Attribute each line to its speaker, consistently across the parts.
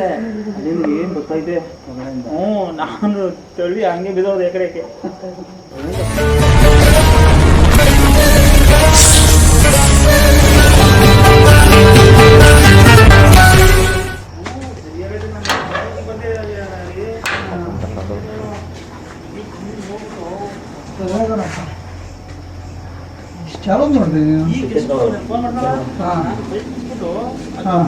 Speaker 1: ಹೋದೆ
Speaker 2: ನಿಮ್ಗೆ ಏನು ಗೊತ್ತೈತೆ
Speaker 1: ಹ್ಞೂ ನಾನು ತಳ್ಳಿ ಹಂಗೆ ಬಿದ್ದೋದೆ ಎಕರೆಕೆ
Speaker 3: ಇಷ್ಟು
Speaker 1: ಮಾಡಿದೆ
Speaker 3: ಹಾಂ. ಹಾಂ.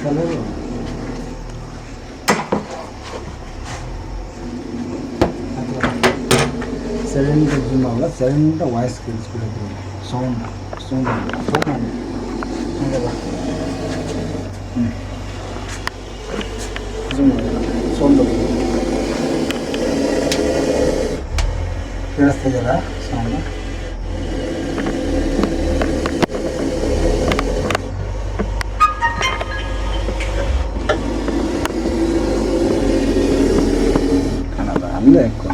Speaker 3: ಕಲರು ಸೈಲೆಂಟ್ ಜೂಮ್ ಆಗಲ್ಲ silent voice ಕೇಳಿಸ್ಬಿಡುತ್ತೆ sound sound sound ಹಂಗಲ್ಲ ಹ್ಞೂ ಜೂಮ್ ಆಗಲ್ಲ ಸೌಂಡ್ ಕೇಳಿಸ್ತಾ ಇದೆಯಲ್ಲ ಸೌಂಡ್ ಕಾಣಲ್ಲ ಅಲ್ಲೇ ಇಕ್ಕು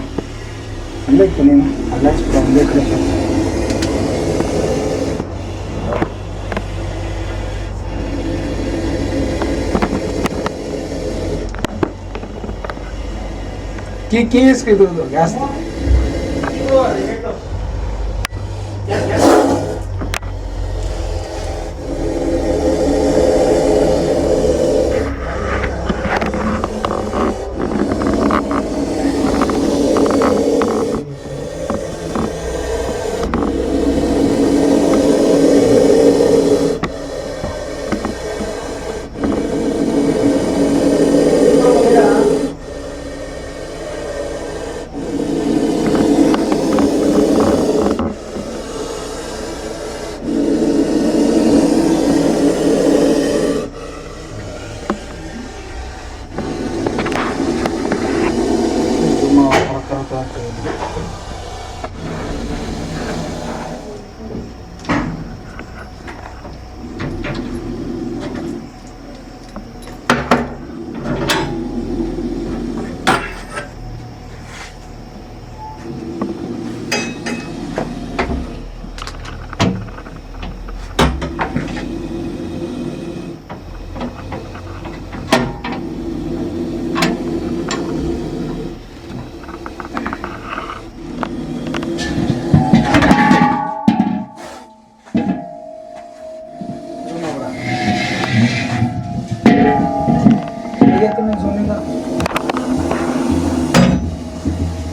Speaker 3: ಅಲ್ಲೇ ಇಕ್ಕು ನೀನು ಅಲ್ಲೇ ಇಕ್ಕು ಅಲ್ಲೇ ಇಕ್ಕು ಕೀ ಕೀ ಇಸ್ಕು ಇದ್ರದ್ದು ಗ್ಯಾಸ್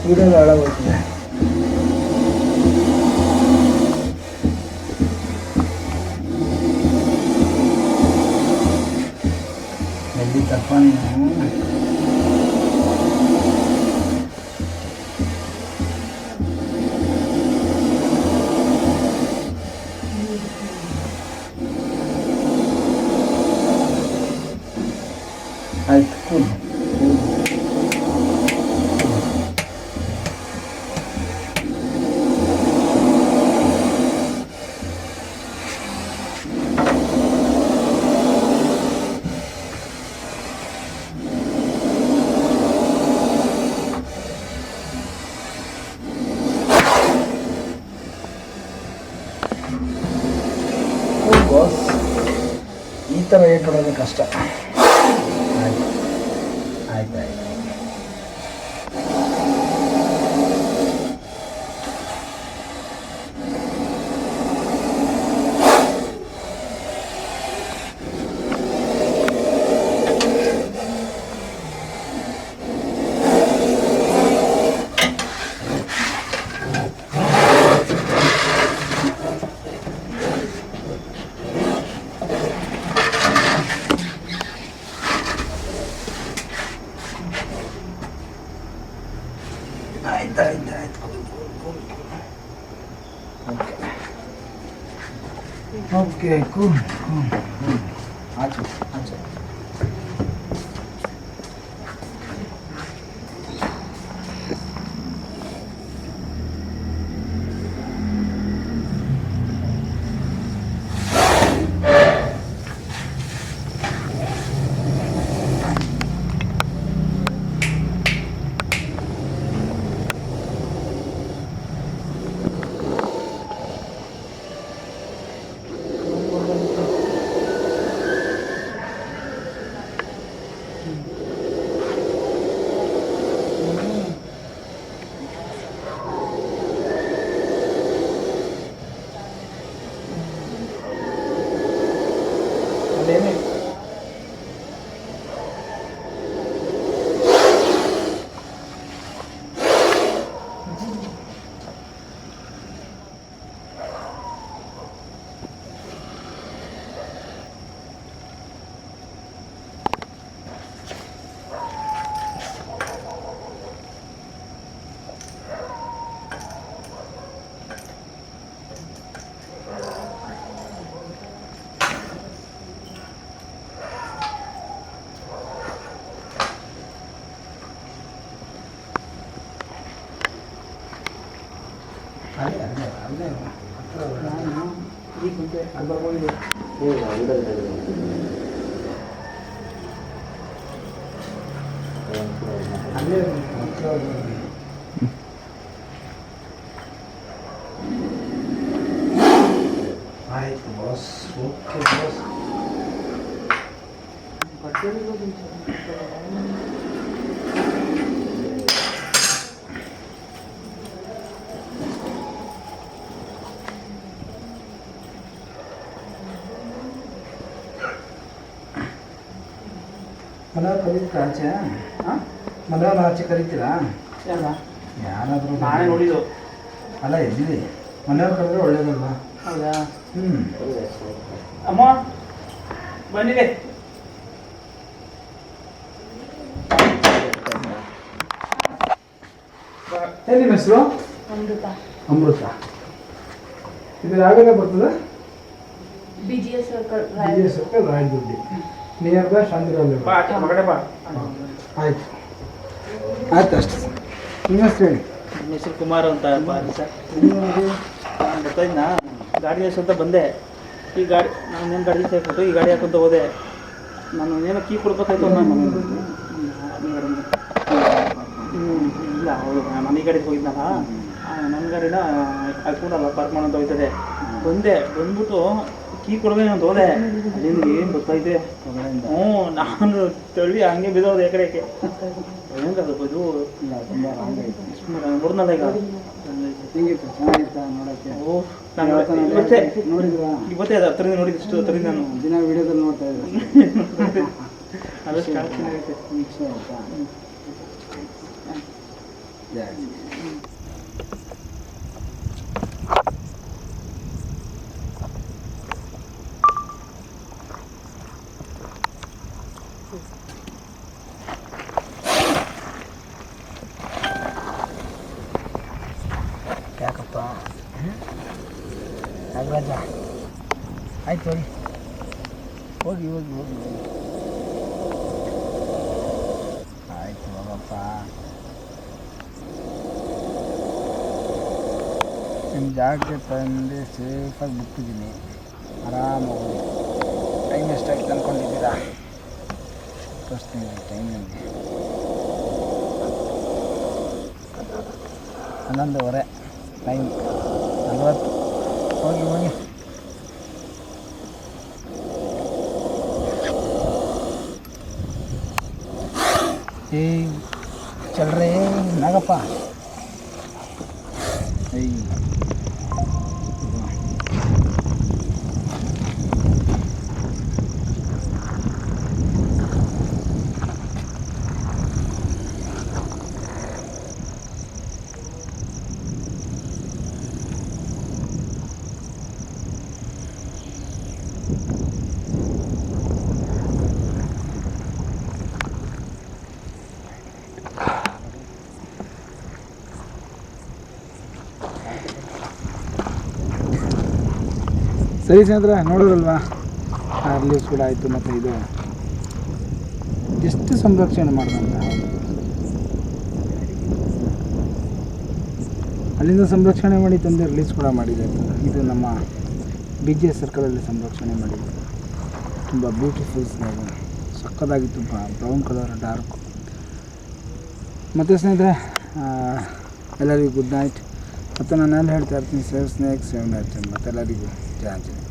Speaker 1: ವಿಡಿಯೋ ಹಾಳಾಗೋಗ್ತದೆ ಎಲ್ಲಿ ತಪ್ಪ ನೀನು
Speaker 3: ಬಾಸ್ ಈ ಥರ ಹೇಳ್ಬಿಡೋದು ಕಷ್ಟ. ಆಯ್ತು. ಆಯ್ತು ಆಯ್ತು. Kaya ko. Cool. 아니 안 돼요. 안 돼요 그냥 이 근데 안 가보이고 안 돼요. 안 돼요 안 돼요 아이 멋스 좋게 멋스 걸 때리고 좀 ಮನೆಯವ್ರು ಕರೀತೀರಾ ಆಚೆ ಹಾಂ ಮನೆಯವ್ರನ್ನ ಆಚೆ ಕರಿತೀರಾ?
Speaker 1: ಯಾರ
Speaker 3: ಯಾರಾದರೂ
Speaker 1: ನಾನೇ ನೋಡಿದ್ದು.
Speaker 3: ಅಲ್ಲ ಎಲ್ಲಿ ಮನೆಯವ್ರು ಕರೆದ್ರೆ ಒಳ್ಳೇದಲ್ವಾ?
Speaker 1: ಹೌದಾ?
Speaker 3: ಹ್ಞೂ
Speaker 1: ಅಮ್ಮ ಬಂದಿದೆ.
Speaker 3: ಏನು ನಿಮ್ಮ ಹೆಸರು?
Speaker 4: ಅಮೃತ.
Speaker 3: ಅಮೃತ. ಇದು ಯಾವಾಗ ಬರ್ತದೆ?
Speaker 4: B G S circle
Speaker 3: B S circle ರಾಯದುರ್ಗಿ near by
Speaker 1: ಬಾ ಆಚೆ ಹೊರಗಡೆ ಬಾ.
Speaker 3: ಆಯ್ತು. ಆಯ್ತು ಅಷ್ಟೇ. ನಿಮ್ಮ ಹೆಸರು ಹೇಳಿ.
Speaker 1: ನನ್ನ ಹೆಸರು ಕುಮಾರ್ ಅಂತ ಬಾರಿ ಸರ್. ನಾನು ಬರ್ತಾ ಇದ್ನಾ? ಗಾಡಿ ಹೆಸರು ಅಂತ ಬಂದೆ. ಈ ಗಾಡಿ ನಾನು ಏನು ಗಾಡಿ ಸೇರ್ಬಿಟ್ಟು ಈ ಗಾಡಿ ಹಾಕೊಂತ ಹೋದೆ. ನಾನು ಏನೋ ಕೀ ಕೊಡ್ಬೇಕಾಯ್ತು ನಾನು ಹ್ಞೂ ಇಲ್ಲ ಹೌದು ನಾನು ಈ ಗಾಡಿಗೆ ಹೋಗಿದ್ದಲ್ಲ ನನ್ನ ಗಾಡಿನ ಹಾಕೊಂಡಲ್ಲ ಪಾರ್ಕ್ ಮಾಡೋಂತ ಹೋಗ್ತದೆ ಬಂದೆ ಬಂದ್ಬಿಟ್ಟು ಕೀ ಕೊಡ್ಬೇಕು ಅಂತ ಹೋದೆ. ಅಲ್ಲಿಂದ ಏನು ಗೊತ್ತೈತೆ ಹ್ಞೂ ನಾನು ತಳ್ಳಿ ಹಂಗೆ ಬಿದ್ದೋದೆ ಎಕಡೆಗೆ ಹೆಂಗದು ಇದು
Speaker 3: ಇಲ್ಲ ತುಂಬ
Speaker 1: ನೋಡ್ನಲ್ಲ ಈಗ?
Speaker 3: ಹೆಂಗಿತ್ತು ಚೆನ್ನಾಗಿತ್ತಾ ನೋಡೋಕ್ಕೆ.
Speaker 1: ಓ ನಾನು ಇವತ್ತೇ
Speaker 3: ನೋಡಿದ್ರಾ?
Speaker 1: ಇವತ್ತೇ ಅದು ಹತ್ತರಿಂದ ನೋಡಿದ್ದು ಇಷ್ಟು ಹತ್ತರಿಂದ ನಾನು.
Speaker 3: ದಿನ ವಿಡಿಯೋದಲ್ಲಿ ನೋಡ್ತಾ ಇದ್ದೆ.
Speaker 1: ಚೆನ್ನಾಗೈತೆ
Speaker 3: ಇಷ್ಟ ಆಯ್ತಾ. ನಾಗರಾಜ ಆಯ್ತು ಹೋಗಿ. ಹೋಗಿ ಹೋಗಿ ಹೋಗಿ ಆಯ್ತು ಹೋಗಪ್ಪ. ನಿಮ್ಮ ಜಾಗಕ್ಕೆ ತಂದು ಸೇಫಾಗಿ ಬಿಟ್ಟಿದ್ದೀನಿ. ಆರಾಮಾಗಿ. ಟೈಮ್ ಎಷ್ಟಾಯ್ತು ಅಂದ್ಕೊಂಡಿದ್ದೀರಾ ತೋರಿಸ್ತೀನಿ ಟೈಮ್ ಹನ್ನೊಂದುವರೆ. ಟೈಮ್ ನಲ್ವತ್ತು. có lúa chal nagapa. Ê. ಸರಿ ಸ್ನೇಹಿತರೆ ನೋಡೋದಲ್ವಾ ರಿಲೀಸ್ ಕೂಡ ಆಯಿತು ಮತ್ತು ಇದು. ಎಷ್ಟು ಸಂರಕ್ಷಣೆ ಮಾಡಿದಂತ? ಅಲ್ಲಿಂದ ಸಂರಕ್ಷಣೆ ಮಾಡಿ ತಂದೆ ರಿಲೀಸ್ ಕೂಡ ಮಾಡಿದೆ. ಇದು ನಮ್ಮ ಬಿ ಜೆ ಸರ್ಕಲಲ್ಲಿ ಸಂರಕ್ಷಣೆ ಮಾಡಿದೆ. ತುಂಬ ಬ್ಯೂಟಿಫುಲ್ ಸಕ್ಕದಾಗಿತ್ತು ಬ್ರೌನ್ ಕಲರ್ ಡಾರ್ಕ್ ಮತ್ತು ಸ್ನೇಹಿತರೆ ಎಲ್ಲರಿಗೂ ಗುಡ್ ನೈಟ್ ಮತ್ತು ನಾನು ಹೇಳ್ತಾ ಇರ್ತೀನಿ ಸೇವ್ ಸ್ನೇಕ್ ಸೇವ್ ನೈಟ್ ಮತ್ತು ಎಲ್ಲರಿಗೂ advantage.